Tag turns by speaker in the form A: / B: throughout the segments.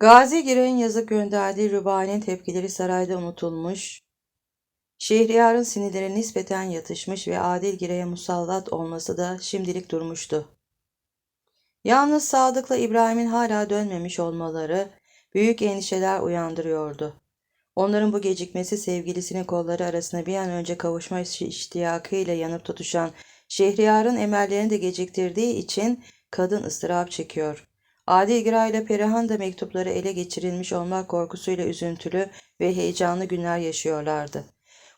A: Gazi Giray'ın yazıp gönderdiği Rubai'nin tepkileri sarayda unutulmuş, Şehriyar'ın sinirleri nispeten yatışmış ve Adil Giray'a musallat olması da şimdilik durmuştu. Yalnız Sadık'la İbrahim'in hala dönmemiş olmaları büyük endişeler uyandırıyordu. Onların bu gecikmesi sevgilisinin kolları arasında bir an önce kavuşma iştiyakıyla yanıp tutuşan Şehriyar'ın emellerini de geciktirdiği için kadın ıstırap çekiyor. Adil Giray ile Perihan da mektupları ele geçirilmiş olmak korkusuyla üzüntülü ve heyecanlı günler yaşıyorlardı.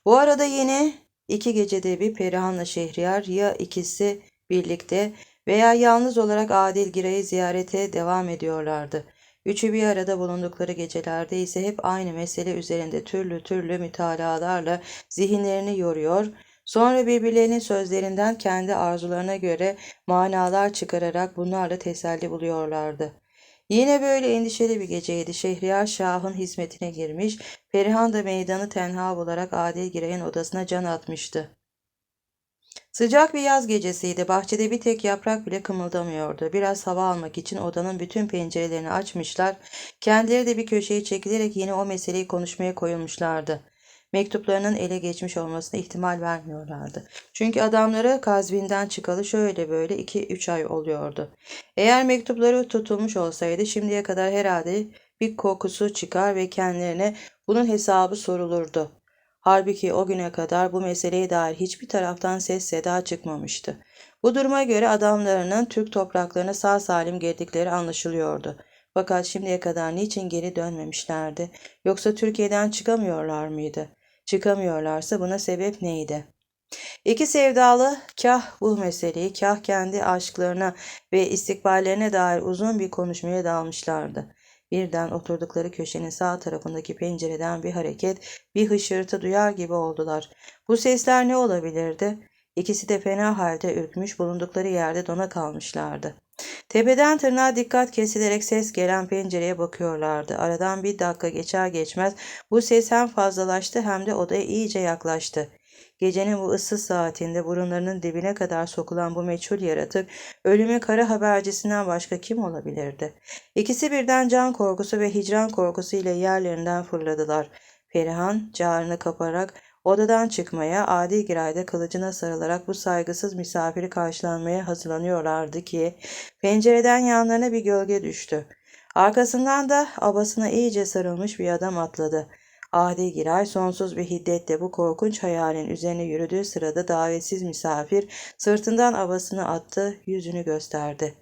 A: Bu arada yine iki gecede bir Perihan'la Şehriyar ya ikisi birlikte veya yalnız olarak Adil Giray'ı ziyarete devam ediyorlardı. Üçü bir arada bulundukları gecelerde ise hep aynı mesele üzerinde türlü türlü mütalalarla zihinlerini yoruyor, sonra birbirlerinin sözlerinden kendi arzularına göre manalar çıkararak bunlarla teselli buluyorlardı. Yine böyle endişeli bir geceydi. Şehriyar Şah'ın hizmetine girmiş, Perihan da meydanı tenha olarak Adil Giray'ın odasına can atmıştı. Sıcak bir yaz gecesiydi. Bahçede bir tek yaprak bile kımıldamıyordu. Biraz hava almak için odanın bütün pencerelerini açmışlar. Kendileri de bir köşeye çekilerek yine o meseleyi konuşmaya koyulmuşlardı. Mektuplarının ele geçmiş olmasına ihtimal vermiyorlardı. Çünkü adamları Kazvin'den çıkalı şöyle böyle 2-3 ay oluyordu. Eğer mektupları tutulmuş olsaydı şimdiye kadar herhalde bir kokusu çıkar ve kendilerine bunun hesabı sorulurdu. Halbuki o güne kadar bu meseleye dair hiçbir taraftan ses seda çıkmamıştı. Bu duruma göre adamlarının Türk topraklarına sağ salim girdikleri anlaşılıyordu. Fakat şimdiye kadar niçin geri dönmemişlerdi? Yoksa Türkiye'den çıkamıyorlar mıydı? Çıkamıyorlarsa buna sebep neydi? İki sevdalı kah bu meseleyi kah kendi aşklarına ve istikballerine dair uzun bir konuşmaya dalmışlardı. Birden oturdukları köşenin sağ tarafındaki pencereden bir hareket, bir hışırtı duyar gibi oldular. Bu sesler ne olabilirdi? İkisi de fena halde ürkmüş bulundukları yerde dona kalmışlardı. Tepeden tırnağa dikkat kesilerek ses gelen pencereye bakıyorlardı. Aradan bir dakika geçer geçmez bu ses hem fazlalaştı hem de odaya iyice yaklaştı. Gecenin bu ıssız saatinde burunlarının dibine kadar sokulan bu meçhul yaratık ölümü kara habercisinden başka kim olabilirdi? İkisi birden can korkusu ve hicran korkusu ile yerlerinden fırladılar. Perihan carını kaparak odadan çıkmaya, adi girayda kılıcına sarılarak bu saygısız misafiri karşılanmaya hazırlanıyorlardı ki pencereden yanlarına bir gölge düştü. Arkasından da abasına iyice sarılmış bir adam atladı. Adi Giray sonsuz bir hiddetle bu korkunç hayalin üzerine yürüdüğü sırada davetsiz misafir sırtından abasını attı, yüzünü gösterdi.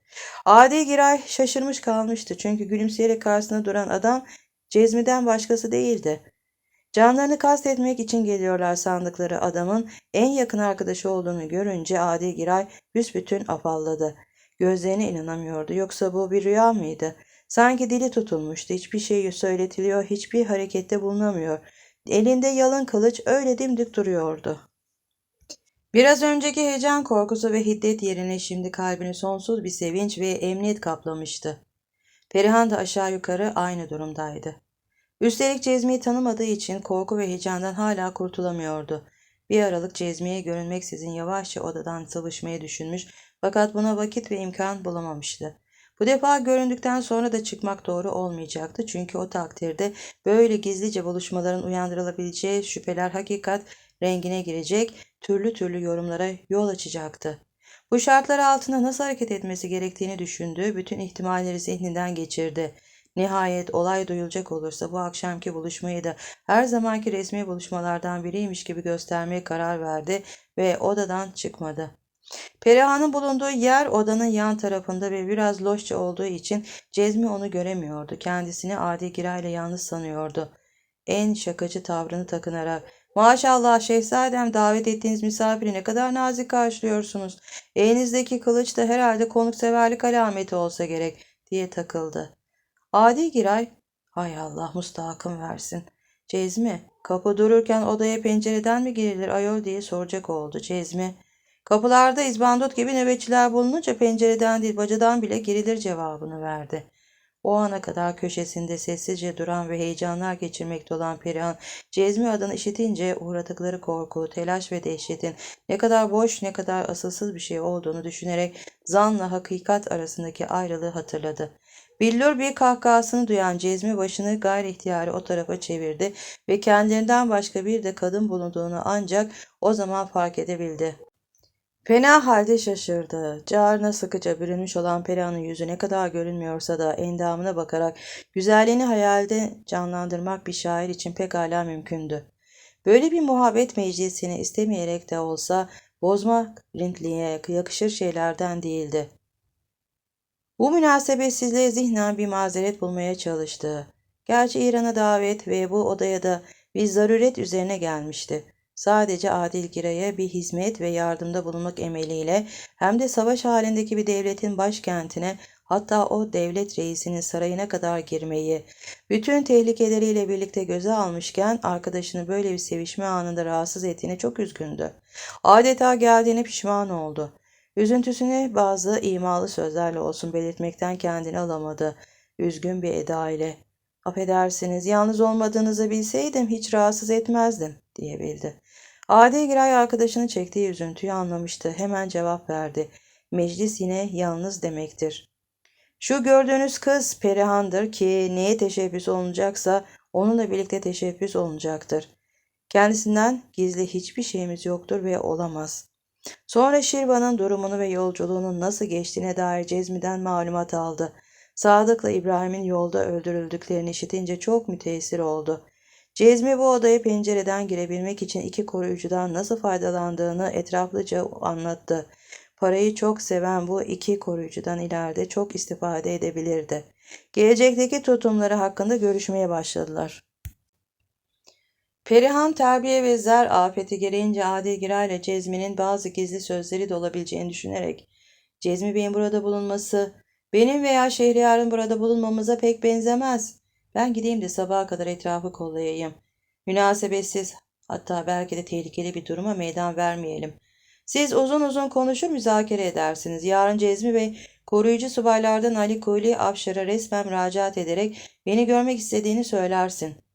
A: Adi Giray şaşırmış kalmıştı çünkü gülümseyerek karşısında duran adam Cezmi'den başkası değildi. Canlarını kastetmek için geliyorlar sandıkları adamın en yakın arkadaşı olduğunu görünce Adi Giray büsbütün afalladı. Gözlerine inanamıyordu. Yoksa bu bir rüya mıydı? Sanki dili tutulmuştu. Hiçbir şey söyletiliyor, hiçbir harekette bulunamıyor. Elinde yalın kılıç öyle dimdik duruyordu. Biraz önceki heyecan korkusu ve hiddet yerine şimdi kalbini sonsuz bir sevinç ve emniyet kaplamıştı. Perihan da aşağı yukarı aynı durumdaydı. Üstelik Cezmi'yi tanımadığı için korku ve heyecandan hala kurtulamıyordu. Bir aralık Cezmi'ye görünmeksizin yavaşça odadan sıvışmayı düşünmüş fakat buna vakit ve imkan bulamamıştı. Bu defa göründükten sonra da çıkmak doğru olmayacaktı çünkü o takdirde böyle gizlice buluşmaların uyandırılabileceği şüpheler hakikat rengine girecek, türlü türlü yorumlara yol açacaktı. Bu şartlar altında nasıl hareket etmesi gerektiğini düşündüğü bütün ihtimalleri zihninden geçirdi. Nihayet olay duyulacak olursa bu akşamki buluşmayı da her zamanki resmi buluşmalardan biriymiş gibi göstermeye karar verdi ve odadan çıkmadı. Perihan'ın bulunduğu yer odanın yan tarafında ve biraz loşça olduğu için Cezmi onu göremiyordu. Kendisini Adi Gira yalnız sanıyordu. En şakacı tavrını takınarak Maşallah şehzadem davet ettiğiniz misafiri ne kadar nazik karşılıyorsunuz. Elinizdeki kılıç da herhalde konukseverlik alameti olsa gerek diye takıldı. Adi Giray, hay Allah mustahakım versin. Cezmi, kapı dururken odaya pencereden mi girilir ayol diye soracak oldu. Cezmi, kapılarda izbandut gibi nöbetçiler bulununca pencereden değil bacadan bile girilir cevabını verdi. O ana kadar köşesinde sessizce duran ve heyecanlar geçirmekte olan Perihan, Cezmi adını işitince uğradıkları korku, telaş ve dehşetin ne kadar boş ne kadar asılsız bir şey olduğunu düşünerek zanla hakikat arasındaki ayrılığı hatırladı. Billur bir kahkahasını duyan Cezmi başını gayri ihtiyari o tarafa çevirdi ve kendilerinden başka bir de kadın bulunduğunu ancak o zaman fark edebildi. Fena halde şaşırdı. Carına sıkıca bürünmüş olan Perihan'ın yüzü ne kadar görünmüyorsa da endamına bakarak güzelliğini hayalde canlandırmak bir şair için pekala mümkündü. Böyle bir muhabbet meclisini istemeyerek de olsa bozmak rintliğe yakışır şeylerden değildi. Bu münasebetsizliğe zihnen bir mazeret bulmaya çalıştı. Gerçi İran'a davet ve bu odaya da bir zaruret üzerine gelmişti. Sadece Adil Giray'a bir hizmet ve yardımda bulunmak emeliyle hem de savaş halindeki bir devletin başkentine hatta o devlet reisinin sarayına kadar girmeyi, bütün tehlikeleriyle birlikte göze almışken arkadaşını böyle bir sevişme anında rahatsız ettiğine çok üzgündü. Adeta geldiğine pişman oldu. Üzüntüsünü bazı imalı sözlerle olsun belirtmekten kendini alamadı. Üzgün bir eda ile. Affedersiniz, yalnız olmadığınızı bilseydim hiç rahatsız etmezdim, diyebildi. Adi Giray arkadaşının çektiği üzüntüyü anlamıştı. Hemen cevap verdi. Meclis yine yalnız demektir. Şu gördüğünüz kız Perihan'dır ki neye teşebbüs olunacaksa onunla birlikte teşebbüs olunacaktır. Kendisinden gizli hiçbir şeyimiz yoktur ve olamaz. Sonra Şirvan'ın durumunu ve yolculuğunun nasıl geçtiğine dair Cezmi'den malumat aldı. Sadık'la İbrahim'in yolda öldürüldüklerini işitince çok müteessir oldu. Cezmi bu odaya pencereden girebilmek için iki koruyucudan nasıl faydalandığını etraflıca anlattı. Parayı çok seven bu iki koruyucudan ileride çok istifade edebilirdi. Gelecekteki tutumları hakkında görüşmeye başladılar. Perihan terbiye ve zer afeti gereğince Adil Giray ile Cezmi'nin bazı gizli sözleri de olabileceğini düşünerek Cezmi Bey'in burada bulunması benim veya Şehriyar'ın burada bulunmamıza pek benzemez. Ben gideyim de sabaha kadar etrafı kollayayım. Münasebetsiz hatta belki de tehlikeli bir duruma meydan vermeyelim. Siz uzun uzun konuşur müzakere edersiniz. Yarın Cezmi Bey koruyucu subaylardan Ali Kuli Afşar'a resmen müracaat ederek beni görmek istediğini söylersin.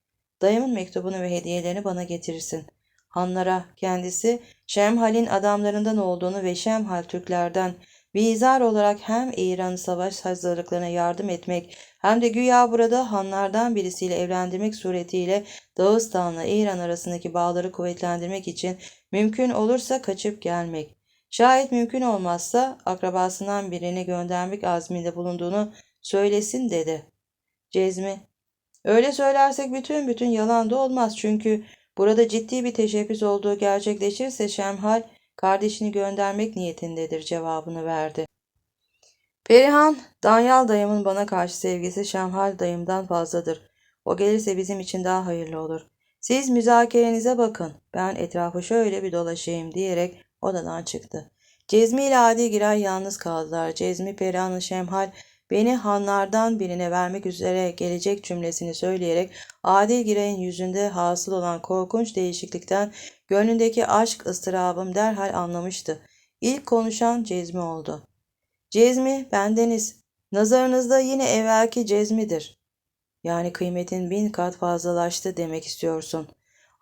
A: Dayımın mektubunu ve hediyelerini bana getirirsin. Hanlara kendisi Şemhal'in adamlarından olduğunu ve Şemhal Türklerden Vizar olarak hem İran'ın savaş hazırlıklarına yardım etmek hem de güya burada hanlardan birisiyle evlendirmek suretiyle Dağıstan'la İran arasındaki bağları kuvvetlendirmek için mümkün olursa kaçıp gelmek. Şayet mümkün olmazsa akrabasından birini göndermek azminde bulunduğunu söylesin dedi. Cezmi, öyle söylersek bütün bütün yalan da olmaz çünkü burada ciddi bir teşebbüs olduğu gerçekleşirse Şemhal kardeşini göndermek niyetindedir cevabını verdi. Perihan, Danyal dayımın bana karşı sevgisi Şemhal dayımdan fazladır. O gelirse bizim için daha hayırlı olur. Siz müzakerenize bakın. Ben etrafı şöyle bir dolaşayım diyerek odadan çıktı. Cezmi ile Adi Giray yalnız kaldılar. Cezmi Perihan'ın Şemhal beni hanlardan birine vermek üzere gelecek cümlesini söyleyerek Adil Giray'ın yüzünde hasıl olan korkunç değişiklikten gönlündeki aşk ıstırabım derhal anlamıştı. İlk konuşan Cezmi oldu. Cezmi bendeniz. Nazarınızda yine evvelki Cezmi'dir. Yani kıymetin bin kat fazlalaştı demek istiyorsun.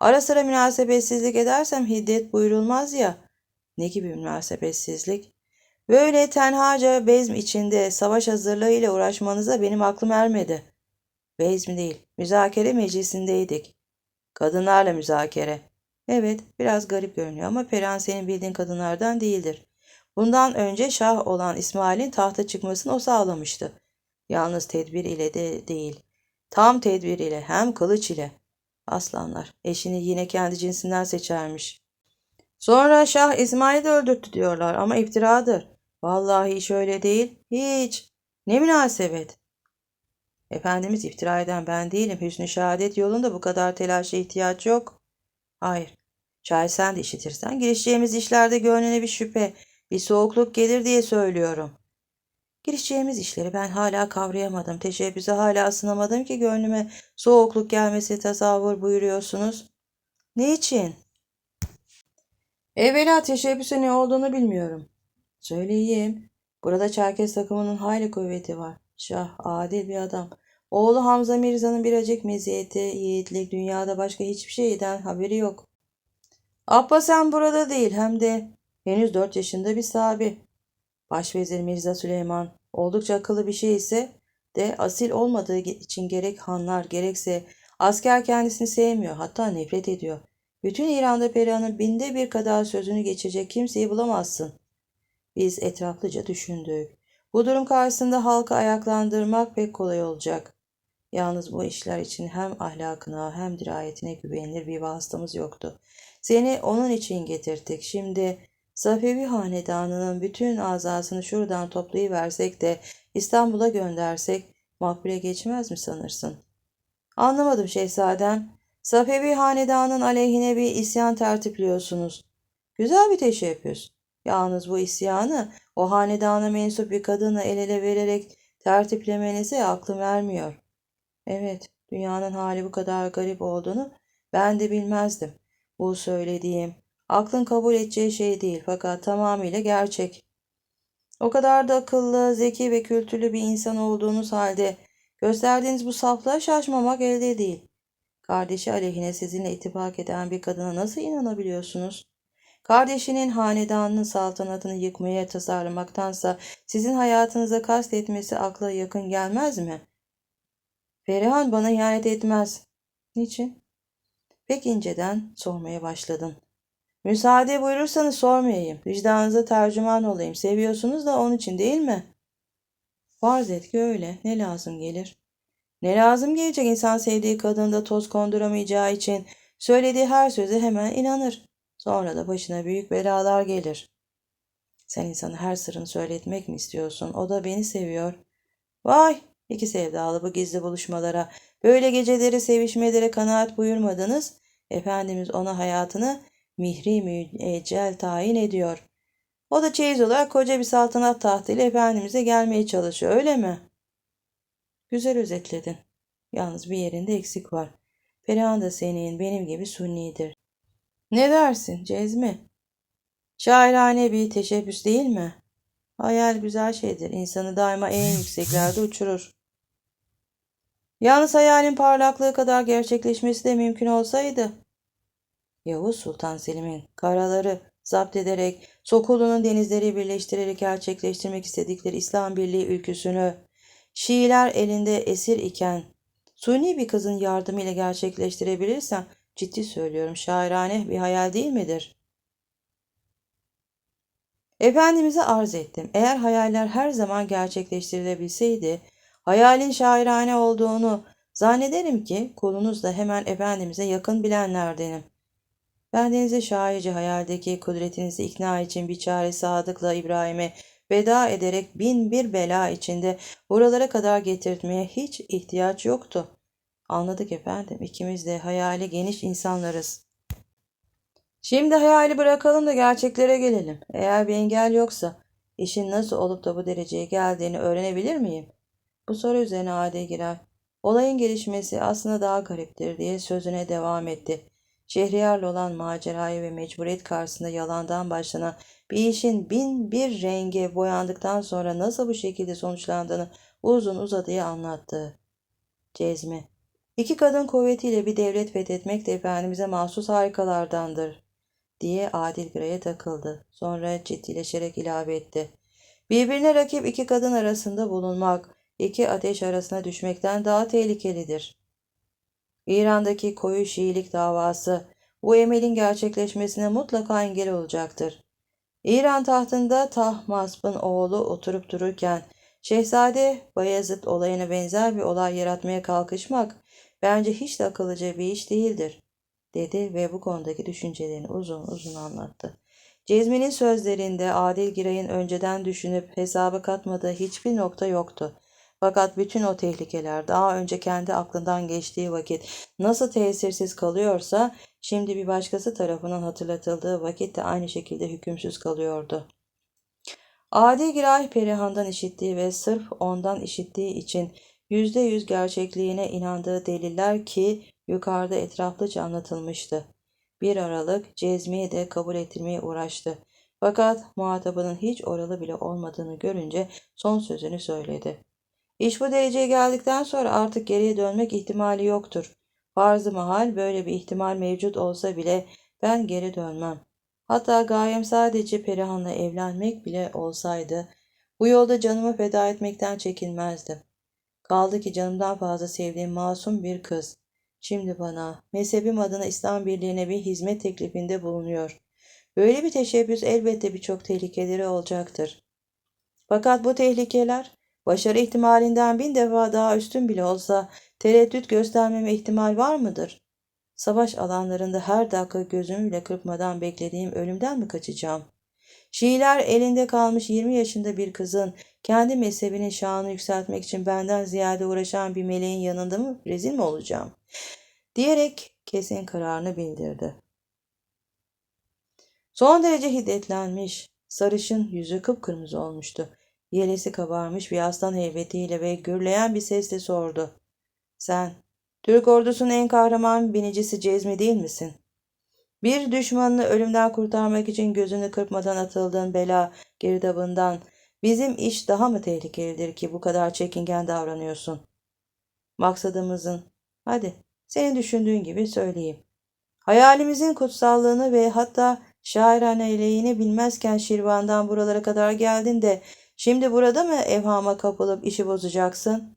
A: Ara sıra münasebetsizlik edersem hiddet buyurulmaz ya. Ne gibi münasebetsizlik? Böyle tenhaca bezm içinde savaş hazırlığıyla uğraşmanıza benim aklım ermedi. Bezm değil, müzakere meclisindeydik. Kadınlarla müzakere. Evet, biraz garip görünüyor ama Perihan senin bildiğin kadınlardan değildir. Bundan önce şah olan İsmail'in tahta çıkmasını o sağlamıştı. Yalnız tedbir ile de değil. Tam tedbir ile hem kılıç ile. Aslanlar eşini yine kendi cinsinden seçermiş. Sonra Şah İsmail'i de öldürttü diyorlar ama iftiradır. Vallahi hiç öyle değil. Hiç. Ne münasebet. Efendimiz iftira eden ben değilim. Hüsnü şehadet yolunda bu kadar telaşa ihtiyaç yok. Hayır. Şayet sen de işitirsen girişeceğimiz işlerde gönlüne bir şüphe, bir soğukluk gelir diye söylüyorum. Girişeceğimiz işleri ben hala kavrayamadım. Teşebbüse hala ısınamadım ki gönlüme soğukluk gelmesi tasavvur buyuruyorsunuz. Ne için? Evvela teşebbüse ne olduğunu bilmiyorum. Söyleyeyim. Burada Çerkes takımının hayli kuvveti var. Şah adil bir adam. Oğlu Hamza Mirza'nın biracık meziyeti, yiğitlik, dünyada başka hiçbir şeyden haberi yok. Abbas hem burada değil hem de henüz dört yaşında bir sahibi. Başvezir Mirza Süleyman oldukça akıllı bir şey ise de asil olmadığı için gerek hanlar gerekse asker kendisini sevmiyor hatta nefret ediyor. Bütün İran'da Perihan'ın binde bir kadar sözünü geçecek kimseyi bulamazsın. Biz etraflıca düşündük. Bu durum karşısında halkı ayaklandırmak pek kolay olacak. Yalnız bu işler için hem ahlakına hem dirayetine güvenilir bir vasıtamız yoktu. Seni onun için getirdik. Şimdi Safevi Hanedanı'nın bütün azasını şuradan toplayıversek de İstanbul'a göndersek makbule geçmez mi sanırsın? Anlamadım şehzadem. Safevi Hanedanı'nın aleyhine bir isyan tertipliyorsunuz. Güzel bir teşebbüs. Yalnız bu isyanı o hanedana mensup bir kadınla el ele vererek tertiplemenize aklım ermiyor. Evet, dünyanın hali bu kadar garip olduğunu ben de bilmezdim. Bu söylediğim aklın kabul edeceği şey değil fakat tamamıyla gerçek. O kadar da akıllı, zeki ve kültürlü bir insan olduğunuz halde gösterdiğiniz bu saflığa şaşmamak elde değil. Kardeşi aleyhine sizinle ittifak eden bir kadına nasıl inanabiliyorsunuz? Kardeşinin hanedanının saltanatını yıkmaya tasarlamaktansa sizin hayatınıza kastetmesi akla yakın gelmez mi? Perihan bana ihanet etmez. Niçin? Pek inceden sormaya başladın. Müsaade buyurursanız sormayayım. Vicdanınıza tercüman olayım. Seviyorsunuz da onun için değil mi? Farz et ki öyle. Ne lazım gelir? Ne lazım gelecek insan sevdiği kadında toz konduramayacağı için söylediği her söze hemen inanır. Sonra da başına büyük belalar gelir. Sen insanı her sırrını söyletmek mi istiyorsun? O da beni seviyor. Vay! İki sevdalı bu gizli buluşmalara, böyle geceleri sevişmelere kanaat buyurmadınız. Efendimiz ona hayatını mihri müeccel tayin ediyor. O da çeyiz olarak koca bir saltanat tahtıyla Efendimiz'e gelmeye çalışıyor öyle mi? Güzel özetledin. Yalnız bir yerinde eksik var. Perihan da senin benim gibi sunnidir. Ne dersin Cezmi? Şairane bir teşebbüs değil mi? Hayal güzel şeydir. İnsanı daima en yükseklerde uçurur. Yalnız hayalin parlaklığı kadar gerçekleşmesi de mümkün olsaydı. Yavuz Sultan Selim'in karaları zapt ederek, Sokolu'nun denizleri birleştirerek gerçekleştirmek istedikleri İslam Birliği ülküsünü, Şiiler elinde esir iken, suni bir kızın yardımıyla gerçekleştirebilirsem, ciddi söylüyorum şairane bir hayal değil midir? Efendimiz'e arz ettim. Eğer hayaller her zaman gerçekleştirilebilseydi, hayalin şairane olduğunu zannederim ki kulunuz da hemen Efendimiz'e yakın bilenlerdenim. Bendenize şairce hayaldeki kudretinizi ikna için bir çare sadıkla İbrahim'e veda ederek bin bir bela içinde buralara kadar getirtmeye hiç ihtiyaç yoktu. Anladık efendim, ikimiz de hayali geniş insanlarız. Şimdi hayali bırakalım da gerçeklere gelelim. Eğer bir engel yoksa işin nasıl olup da bu dereceye geldiğini öğrenebilir miyim? Bu soru üzerine Ade girer. Olayın gelişmesi aslında daha gariptir diye sözüne devam etti. Şehriyarla olan macerayı ve mecburiyet karşısında yalandan başlanan bir işin bin bir renge boyandıktan sonra nasıl bu şekilde sonuçlandığını uzun uzadıya anlattı. Cezmi İki kadın kuvvetiyle bir devlet fethetmek de Efendimiz'e mahsus harikalardandır diye Adil Gray'e takıldı. Sonra ciddileşerek ilave etti. Birbirine rakip iki kadın arasında bulunmak, iki ateş arasına düşmekten daha tehlikelidir. İran'daki koyu Şiilik davası bu emelin gerçekleşmesine mutlaka engel olacaktır. İran tahtında Tahmasp'ın oğlu oturup dururken Şehzade Bayezid olayına benzer bir olay yaratmaya kalkışmak bence hiç de akıllıca bir iş değildir, dedi ve bu konudaki düşüncelerini uzun uzun anlattı. Cezmi'nin sözlerinde Adil Giray'ın önceden düşünüp hesaba katmadığı hiçbir nokta yoktu. Fakat bütün o tehlikeler daha önce kendi aklından geçtiği vakit nasıl tesirsiz kalıyorsa şimdi bir başkası tarafından hatırlatıldığı vakit de aynı şekilde hükümsüz kalıyordu. Adi Giray Perihan'dan işittiği ve sırf ondan işittiği için yüzde yüz gerçekliğine inandığı deliller ki yukarıda etraflıca anlatılmıştı. Bir aralık Cezmi'yi de kabul ettirmeye uğraştı. Fakat muhatabının hiç oralı bile olmadığını görünce son sözünü söyledi. İş bu dereceye geldikten sonra artık geriye dönmek ihtimali yoktur. Farzı mahal böyle bir ihtimal mevcut olsa bile ben geri dönmem. Hatta gayem sadece Perihan'la evlenmek bile olsaydı bu yolda canımı feda etmekten çekinmezdim. Kaldı ki canımdan fazla sevdiğim masum bir kız. Şimdi bana mezhebim adına İslam Birliği'ne bir hizmet teklifinde bulunuyor. Böyle bir teşebbüs elbette birçok tehlikeleri olacaktır. Fakat bu tehlikeler başarı ihtimalinden bin defa daha üstün bile olsa tereddüt göstermeme ihtimal var mıdır? Savaş alanlarında her dakika gözümü bile kırpmadan beklediğim ölümden mi kaçacağım? Şiiler elinde kalmış 20 yaşında bir kızın kendi mezhebinin şanını yükseltmek için benden ziyade uğraşan bir meleğin yanında mı rezil mi olacağım? Diyerek kesin kararını bildirdi. Son derece hiddetlenmiş, sarışın yüzü kıpkırmızı olmuştu. Yelesi kabarmış bir aslan heybetiyle ve gürleyen bir sesle sordu. Sen, Türk ordusunun en kahraman binicisi Cezmi değil misin? Bir düşmanını ölümden kurtarmak için gözünü kırpmadan atıldığın bela girdabından bizim iş daha mı tehlikelidir ki bu kadar çekingen davranıyorsun? Maksadımızın, hadi senin düşündüğün gibi söyleyeyim. Hayalimizin kutsallığını ve hatta şairaneliğini bilmezken Şirvan'dan buralara kadar geldin de şimdi burada mı evhama kapılıp işi bozacaksın?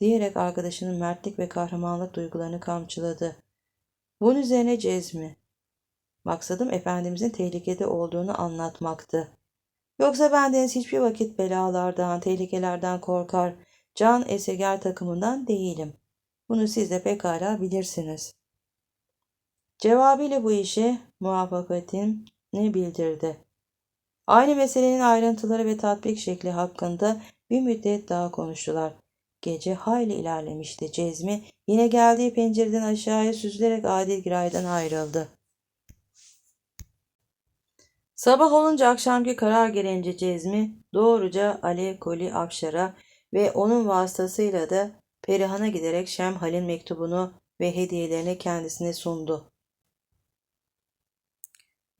A: Diyerek arkadaşının mertlik ve kahramanlık duygularını kamçıladı. Bunun üzerine Cezmi. Maksadım Efendimizin tehlikede olduğunu anlatmaktı. Yoksa bendeniz hiçbir vakit belalardan, tehlikelerden korkar, can eseger takımından değilim. Bunu siz de pekala bilirsiniz. Cevabıyla bu işe muvaffakatini bildirdi. Aynı meselenin ayrıntıları ve tatbik şekli hakkında bir müddet daha konuştular. Gece hayli ilerlemişti. Cezmi yine geldiği pencereden aşağıya süzülerek Adil Giray'dan ayrıldı. Sabah olunca akşamki karar gelince Cezmi doğruca Ali Koli Afşar'a ve onun vasıtasıyla da Perihan'a giderek Şemhal'in mektubunu ve hediyelerini kendisine sundu.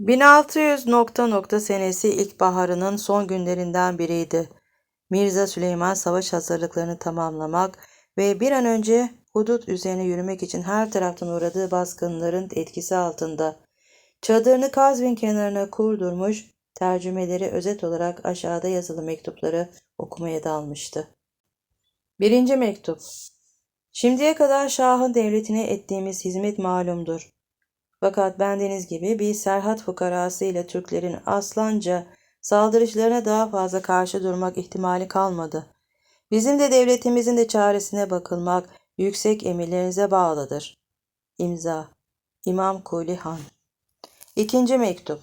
A: 1600 nokta nokta senesi ilkbaharının son günlerinden biriydi. Mirza Süleyman savaş hazırlıklarını tamamlamak ve bir an önce hudut üzerine yürümek için her taraftan uğradığı baskınların etkisi altında. Çadırını Kazvin kenarına kurdurmuş, tercümeleri özet olarak aşağıda yazılı mektupları okumaya dalmıştı. Birinci mektup Şimdiye kadar Şah'ın devletine ettiğimiz hizmet malumdur. Fakat bendeniz gibi bir serhat fukarası ile Türklerin aslanca saldırışlarına daha fazla karşı durmak ihtimali kalmadı. Bizim de devletimizin de çaresine bakılmak yüksek emirlerinize bağlıdır. İmza İmam Kuli Han İkinci mektup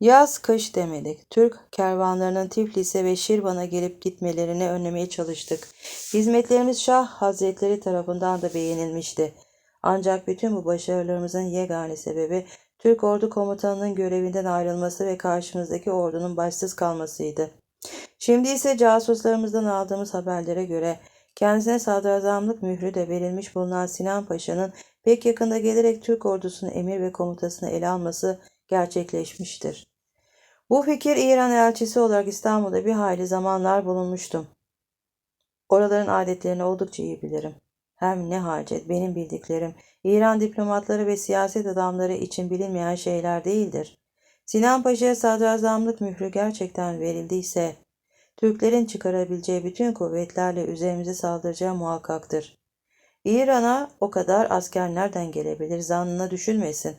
A: Yaz kış demedik. Türk kervanlarının Tiflis'e ve Şirvan'a gelip gitmelerini önlemeye çalıştık. Hizmetlerimiz Şah Hazretleri tarafından da beğenilmişti. Ancak bütün bu başarılarımızın yegane sebebi Türk ordu komutanının görevinden ayrılması ve karşımızdaki ordunun başsız kalmasıydı. Şimdi ise casuslarımızdan aldığımız haberlere göre kendisine sadrazamlık mührü de verilmiş bulunan Sinan Paşa'nın pek yakında gelerek Türk ordusunun emir ve komutasını ele alması gerçekleşmiştir. Bu fikir İran elçisi olarak İstanbul'da bir hayli zamanlar bulunmuştum. Oraların adetlerini oldukça iyi bilirim. Hem ne hacet benim bildiklerim İran diplomatları ve siyaset adamları için bilinmeyen şeyler değildir. Sinan Paşa'ya sadrazamlık mührü gerçekten verildiyse, Türklerin çıkarabileceği bütün kuvvetlerle üzerimize saldıracağı muhakkaktır. İran'a o kadar asker nereden gelebilir zannına düşünmesin.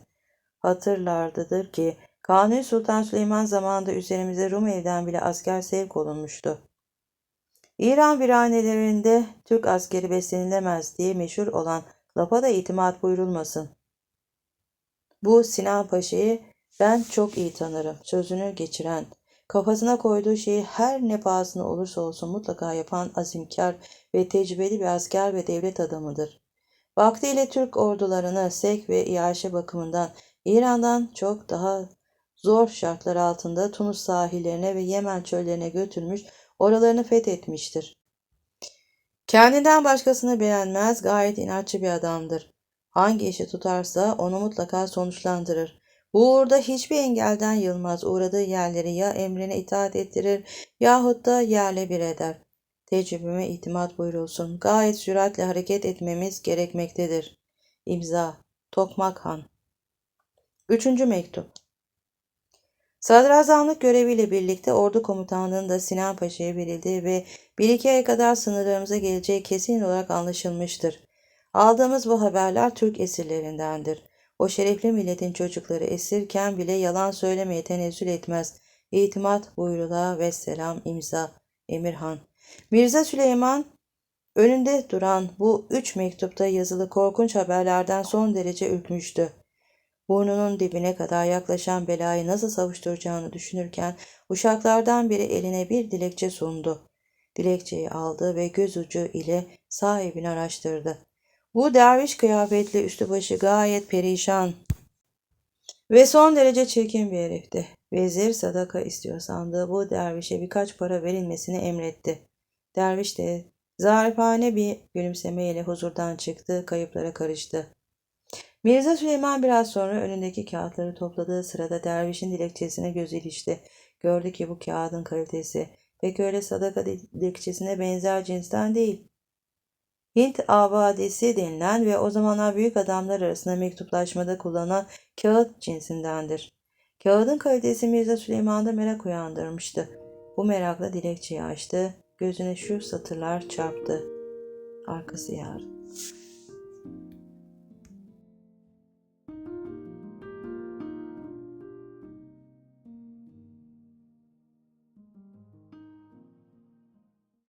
A: Hatırlardıdır ki Kanuni Sultan Süleyman zamanında üzerimize Rum evden bile asker sevk olunmuştu. İran viranelerinde Türk askeri beslenilemez diye meşhur olan lafa da itimat buyurulmasın. Bu Sinan Paşa'yı ben çok iyi tanırım. Sözünü geçiren, kafasına koyduğu şeyi her ne pahasına olursa olsun mutlaka yapan azimkar ve tecrübeli bir asker ve devlet adamıdır. Vaktiyle Türk ordularını sek ve iaşe bakımından İran'dan çok daha zor şartlar altında Tunus sahillerine ve Yemen çöllerine götürmüş, oralarını fethetmiştir. Kendinden başkasını beğenmez, gayet inatçı bir adamdır. Hangi işi tutarsa onu mutlaka sonuçlandırır. Bu uğurda hiçbir engelden yılmaz. Uğradığı yerleri ya emrine itaat ettirir yahut da yerle bir eder. Tecrübeme itimat buyurulsun. Gayet süratle hareket etmemiz gerekmektedir. İmza Tokmak Han Üçüncü mektup Sadrazamlık göreviyle birlikte ordu komutanlığını da Sinan Paşa'ya verildi ve bir iki ay kadar sınırlarımıza geleceği kesin olarak anlaşılmıştır. Aldığımız bu haberler Türk esirlerindendir. O şerefli milletin çocukları esirken bile yalan söylemeye tenezzül etmez. İtimat buyrula ve selam imza Emirhan. Mirza Süleyman önünde duran bu üç mektupta yazılı korkunç haberlerden son derece ürkmüştü. Burnunun dibine kadar yaklaşan belayı nasıl savuşturacağını düşünürken uşaklardan biri eline bir dilekçe sundu. Dilekçeyi aldı ve göz ucu ile sahibini araştırdı. Bu derviş kıyafetli üstü başı gayet perişan ve son derece çirkin bir herifti. Vezir sadaka istiyor sandığı bu dervişe birkaç para verilmesini emretti. Derviş de zarifane bir gülümsemeyle huzurdan çıktı, kayıplara karıştı. Mirza Süleyman biraz sonra önündeki kağıtları topladığı sırada dervişin dilekçesine göz ilişti. Gördü ki bu kağıdın kalitesi pek öyle sadaka dilekçesine benzer cinsten değil. Hint avadesi denilen ve o zamanlar büyük adamlar arasında mektuplaşmada kullanılan kağıt cinsindendir. Kağıdın kalitesi Mirza Süleyman'da merak uyandırmıştı. Bu merakla dilekçeyi açtı. Gözüne şu satırlar çarptı. Arkası yarın.